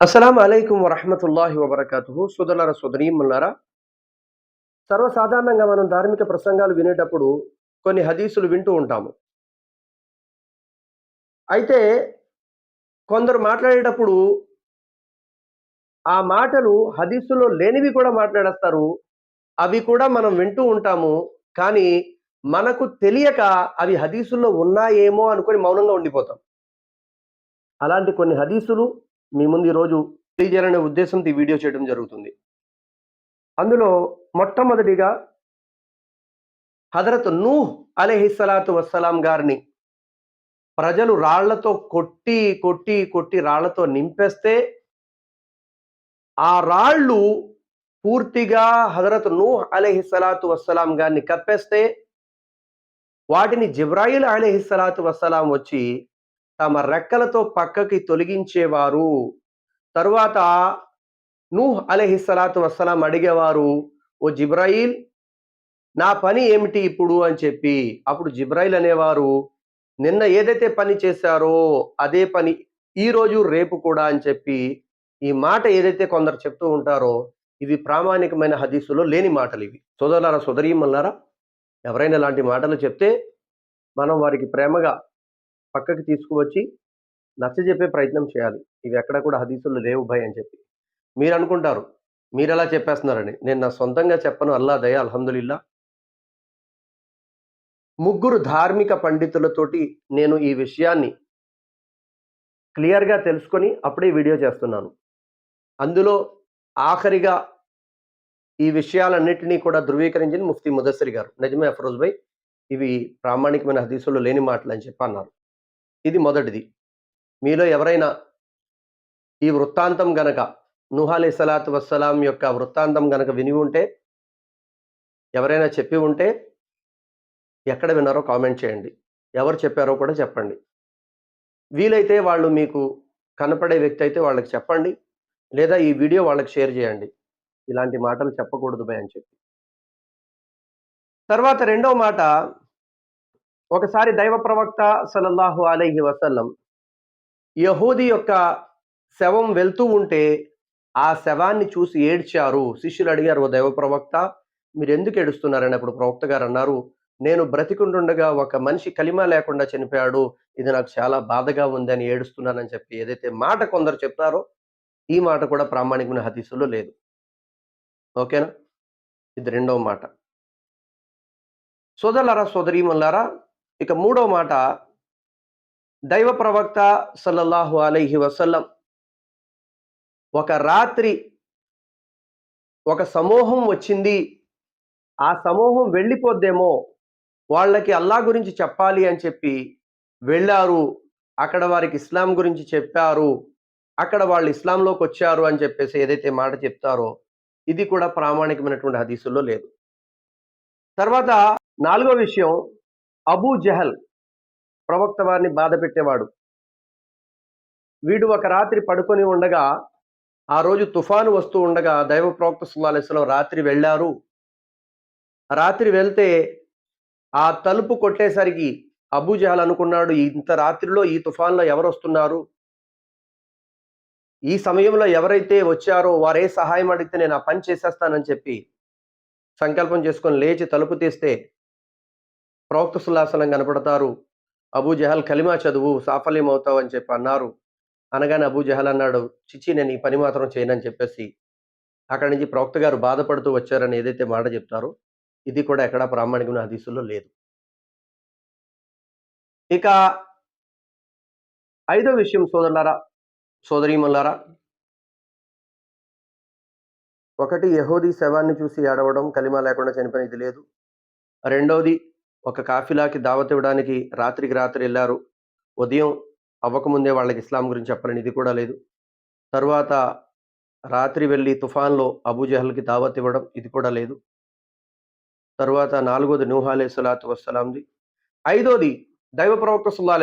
అస్సలం అలైకుం వరహమతుల్లాహి వబర్కతు సోదరులారా సోదరీమల్లారా సర్వసాధారణంగా మనం ధార్మిక ప్రసంగాలు వినేటప్పుడు కొన్ని హదీసులు వింటూ ఉంటాము. అయితే కొందరు మాట్లాడేటప్పుడు ఆ మాటలు హదీసులో లేనివి కూడా మాట్లాడేస్తారు. అవి కూడా మనం వింటూ ఉంటాము. కానీ మనకు తెలియక అవి హదీసుల్లో ఉన్నాయేమో అనుకొని మౌనంగా ఉండిపోతాం. అలాంటి కొన్ని హదీసులు మీ ముందు ఈరోజు తెలియజేయాలనే ఉద్దేశంతో ఈ వీడియో చేయడం జరుగుతుంది. అందులో మొట్టమొదటిగా హజరత్ నూహ్ అలెహిస్సలాతు వస్సలాం గారిని ప్రజలు రాళ్ళతో కొట్టి కొట్టి కొట్టి రాళ్ళతో నింపేస్తే ఆ రాళ్ళు పూర్తిగా హజరత్ నూహ్ అలెహిస్సలాతు వస్సలాం గారిని కప్పేస్తే వాటిని జిబ్రాయిల్ అలెహిస్సలాతు వస్సలాం వచ్చి తమ రెక్కలతో పక్కకి తొలగించేవారు. తరువాత నూహ్ అలెహిస్సలాతు వస్సలాం అడిగేవారు ఓ జిబ్రాయిల్ నా పని ఏమిటి ఇప్పుడు? అని చెప్పి. అప్పుడు జిబ్రాయిల్ అనేవారు నిన్న ఏదైతే పని చేశారో అదే పని ఈ రోజు రేపు కూడా అని చెప్పి. ఈ మాట ఏదైతే కొందరు చెప్తూ ఉంటారో ఇవి ప్రామాణికమైన హదీసులో లేని మాటలు ఇవి. సోదరులారా సోదరీమల్లారా ఎవరైనా ఇలాంటి మాటలు చెప్తే మనం వారికి ప్రేమగా పక్కకి తీసుకువచ్చి నచ్చజెప్పే ప్రయత్నం చేయాలి. ఇవి ఎక్కడ కూడా హదీసులు లేవు భయ్ అని చెప్పి. మీరు అనుకుంటారు మీరు ఎలా చెప్పేస్తున్నారని. నేను నా సొంతంగా చెప్పను. అల్లా దయ అల్హమ్దులిల్లా. ముగ్గురు ధార్మిక పండితులతోటి నేను ఈ విషయాన్ని క్లియర్గా తెలుసుకొని అప్పుడే వీడియో చేస్తున్నాను. అందులో ఆఖరిగా ఈ విషయాలన్నింటినీ కూడా ధృవీకరించింది ముఫ్తీ ముదస్సిరి గారు. నిజమే అఫరోజ్ భాయ్ ఇవి ప్రామాణికమైన హదీసుల్లో లేని మాటలు అని చెప్పి అన్నారు. ఇది మొదటిది. మీలో ఎవరైనా ఈ వృత్తాంతం గనక నుహాలి సలాత్ వస్సలాం యొక్క వృత్తాంతం గనక విని ఉంటే ఎవరైనా చెప్పి ఉంటే ఎక్కడ విన్నారో కామెంట్ చేయండి. ఎవరు చెప్పారో కూడా చెప్పండి. వీలైతే వాళ్ళు మీకు కనపడే వ్యక్తి అయితే వాళ్ళకి చెప్పండి. లేదా ఈ వీడియో వాళ్ళకి షేర్ చేయండి. ఇలాంటి మాటలు చెప్పకూడదు భయ అని చెప్పి. తర్వాత రెండో మాట ఒకసారి దైవ ప్రవక్త సలల్లాహు అలైహి వసల్లం యహూది యొక్క శవం వెళ్తూ ఉంటే ఆ శవాన్ని చూసి ఏడ్చారు. శిష్యులు అడిగారు ఓ దైవ ప్రవక్త మీరు ఎందుకు ఏడుస్తున్నారని? అప్పుడు ప్రవక్త గారు అన్నారు నేను బ్రతికుండుండగా ఒక మనిషి కలిమా లేకుండా చనిపోయాడు. ఇది నాకు చాలా బాధగా ఉంది అని ఏడుస్తున్నానని చెప్పి ఏదైతే మాట కొందరు చెప్తారో ఈ మాట కూడా ప్రామాణికమైన హదీసులో లేదు. ఓకేనా? ఇది రెండవ మాట. సోదరులారా సోదరీమల్లారా ఇక మూడవ మాట దైవ ప్రవక్త సల్లల్లాహు అలైహి వసల్లం ఒక రాత్రి ఒక సమూహం వచ్చింది. ఆ సమూహం వెళ్ళిపోద్దేమో వాళ్ళకి అల్లా గురించి చెప్పాలి అని చెప్పి వెళ్ళారు. అక్కడ వారికి ఇస్లాం గురించి చెప్పారు. అక్కడ వాళ్ళు ఇస్లాంలోకి వచ్చారు అని చెప్పేసి ఏదైతే మాట చెప్తారో ఇది కూడా ప్రామాణికమైనటువంటి హదీసుల్లో లేదు. తర్వాత నాలుగో విషయం అబూ జహల్ ప్రవక్త వారిని బాధ పెట్టేవాడు. వీడు ఒక రాత్రి పడుకొని ఉండగా ఆ రోజు తుఫాను వస్తూ ఉండగా దైవ ప్రవక్త సుల్లాహస్లం రాత్రి వెళ్ళారు. రాత్రి వెళ్తే ఆ తలుపు కొట్టేసరికి అబూ జహల్ అనుకున్నాడు ఇంత రాత్రిలో ఈ తుఫాన్లో ఎవరు వస్తున్నారు ఈ సమయంలో ఎవరైతే వచ్చారో వారే సహాయం అడిగితే నేను ఆ పని చేసేస్తానని చెప్పి సంకల్పం చేసుకొని లేచి తలుపు తీస్తే ప్రవక్త సుల్లాసనం కనపడతారు అబూ జహల్ కలిమా చదువు సాఫల్యం అవుతావు అని చెప్పి అన్నారు. అనగానే అబూ జహల్ అన్నాడు చిచ్చి నేను ఈ పని మాత్రం చేయనని చెప్పేసి అక్కడి నుంచి ప్రవక్త గారు బాధపడుతూ వచ్చారని ఏదైతే మాట చెప్తారో ఇది కూడా ఎక్కడా ప్రామాణికమైన హదీసుల్లో లేదు. ఇక ఐదో విషయం సోదరులారా సోదరీమల్లారా ఒకటి యహోదీ శవాన్ని చూసి ఏడవడం కలిమా లేకుండా చనిపోయిన ఇది లేదు. రెండవది ఒక కాఫిలాకి దావత్ ఇవ్వడానికి రాత్రికి రాత్రి వెళ్ళారు. ఉదయం అవ్వకముందే వాళ్ళకి ఇస్లాం గురించి చెప్పాలని ఇది కూడా లేదు. తర్వాత రాత్రి వెళ్ళి తుఫాన్లో అబూజహల్కి దావత్ ఇవ్వడం ఇది కూడా లేదు. తర్వాత నాలుగోది నూహాలే సలాతు వస్సలాంది. ఐదోది దైవ ప్రవక్త సుల్లా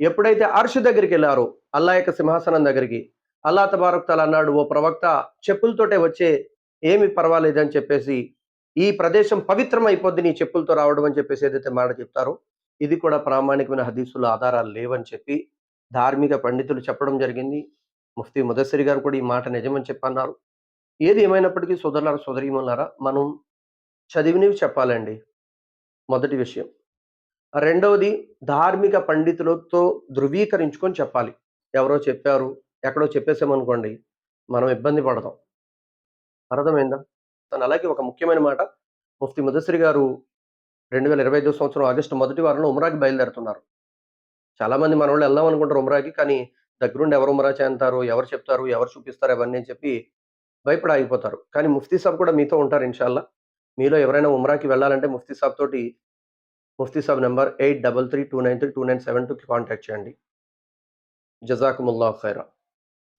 ఎప్పుడైతే అర్ష్ దగ్గరికి వెళ్ళారో అల్లా యొక్క సింహాసనం దగ్గరికి అల్లా తబారక్తాలు అన్నాడు ఓ ప్రవక్త చెప్పులతోటే వచ్చే ఏమి పర్వాలేదని చెప్పేసి ఈ ప్రదేశం పవిత్రం అయిపోద్ది నీ చెప్పులతో రావడం అని చెప్పేసి ఏదైతే మాట చెప్తారో ఇది కూడా ప్రామాణికమైన హదీసుల ఆధారాలు లేవని చెప్పి ధార్మిక పండితులు చెప్పడం జరిగింది ముఫ్తీ ముదస్సరి గారు కూడా ఈ మాట నిజమని చెప్పన్నారు. ఏది ఏమైనప్పటికీ సోదరులారా, సోదరీమన్నారా మనం చదివినవి చెప్పాలండి. మొదటి విషయం. రెండవది ధార్మిక పండితులతో ధృవీకరించుకొని చెప్పాలి. ఎవరో చెప్పారు, ఎక్కడో చెప్పేసామనుకోండి, మనం ఇబ్బంది పడదాం అర్థమైందా? చెప్తాను అలాగే ఒక ముఖ్యమైన మాట ముఫ్తి ముదస్సిరి గారు 2025 సంవత్సరం ఆగస్టు మొదటి వారంలో ఉమ్రాకి బయలుదేరుతున్నారు. చాలామంది వాళ్ళు వెళ్దాం అనుకుంటారు ఉమ్రాకి. కానీ దగ్గరుండి ఎవరు ఉమ్రా చేంతారు, ఎవరు చెప్తారు, ఎవరు చూపిస్తారు అవన్నీ అని చెప్పి భయపడి ఆగిపోతారు. కానీ ముఫ్తీ సాబ్ కూడా మీతో ఉంటారు ఇన్‌షాల్లా. మీలో ఎవరైనా ఉమ్రాకి వెళ్ళాలంటే ముఫ్తీ సాబ్ తోటి ముఫ్తీ సాబ్ నంబర్ 8332932972కి కాంటాక్ట్ చేయండి. జజాకుముల్లా ఖైరా.